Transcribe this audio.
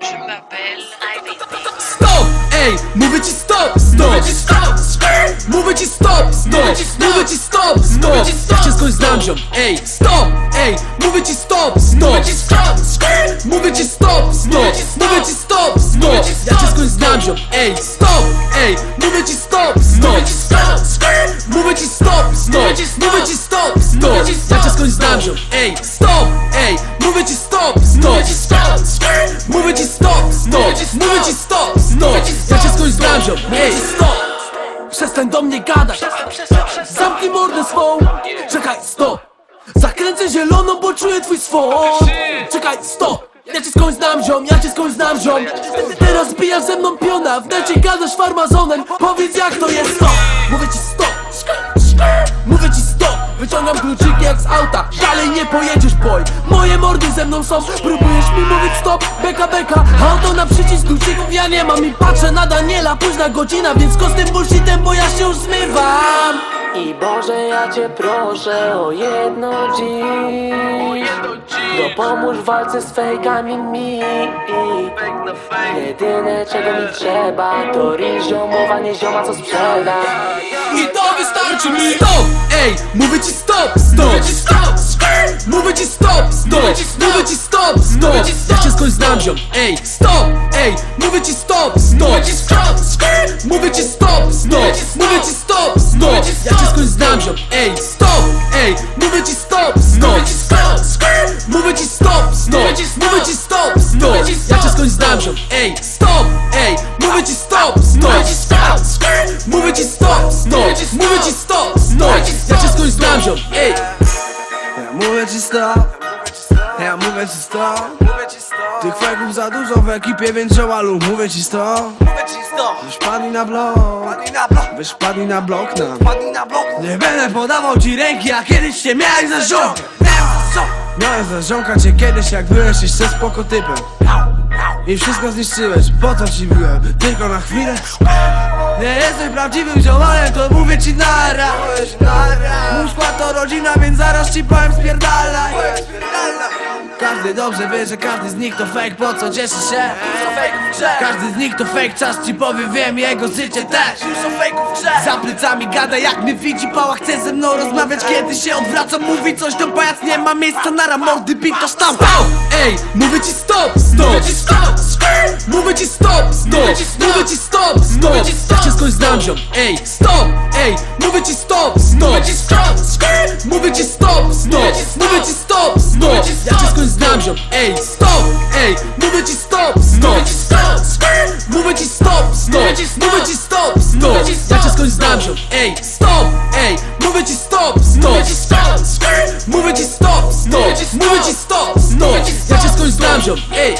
Je m'appelle Stop, hey, move it, stop! Do mnie gadać. Zamknij mordę swą. Czekaj, stop. Zakręcę zieloną, bo czuję twój swą. Czekaj, stop. Ja cię skądś znam ziom, ja cię skądś znam ziom. Teraz bijasz ze mną piona W necie gadasz farmazonem. Powiedz jak to jest stop. Mówię ci stop. Mówię ci stop. Wyciągam kluczyki jak z auta. Dalej nie pojedziesz Moje mordy ze mną są. Próbujesz mi mówić stop Beka beka. Auto na przycisk kluczyków ja nie mam. I patrzę na Daniela Późna godzina Więc go z tym bullshitem Bo ja się już zmywam. I Boże, ja Cię proszę o jedno dziś. Dopomóż w walce z fejkami mi. Jedyne czego mi trzeba To ryż ziomowa, nie zioma co sprzeda. I to wystarczy mi. Stop! Ej, mówię ci stop, stop. Mówię ci stop, Mówię ci stop, stop Mówię ci stop, stop Ja cię skądś znam, ziom Ej, stop! Ej, mówię ci stop, stop Mówię ci stop, Mówię ci stop, stop Mówię ci stop, stop Ja cię skądś znam, ziom Ej, stop! Ej, mówię ci stop, stop Mówię ci stop, stop Mówię ci stop, stop Ja cię skądś znam, ziom Ej, stop! Ej, mówię ci stop, stop Mówię ci stop, stop Mówię ci stop, stop Ja cię skądś znam, ziom Ej, mówię ci stop. Ja mówię ci stop. Tych fejków za dużo w ekipie, więc żołalu Mówię ci stop. Wyś padli na blok. Wyś padli na blok nam Nie będę podawał ci ręki, a kiedyś cię miałeś za żonkę Miałem za cię kiedyś, jak byłeś jeszcze spoko typem I wszystko zniszczyłeś, po co ci byłem? Tylko na chwilę? Nie jesteś prawdziwym ziomalem, to mówię ci nara Mój skład to rodzina, więc zaraz ci powiem spierdalaj Dobrze wie, że każdy z nich to fake, po co cieszy się? Każdy z nich to fake, czas ci powie, wiem, jego życie też Za plecami gada, jak mnie widzi, pała chce ze mną rozmawiać Kiedy się odwracam, mówi coś, to pajac nie ma miejsca na ramordy, bit to sztampa stop! Ej, mówię ci stop, stop Mówię ci stop, Mówię ci stop, stop Mówię ci stop, stop Ja cię skądś znam, ziom Ej, stop! Ej, mówię ci stop, stop Mówię ci stop, stop Mówię ci stop, stop Ja cię skądś znam, ziom Ej, stop! Ej, mówię ci stop, stop. Mówię ci stop, stop. Mówię ci stop, stop. Ja cię skądś znam, ziom. Ej, stop! Ej, mówię ci stop, stop. Mówię ci stop, stop. Mówię ci stop, stop. Ja cię skądś znam, ziom. Ej,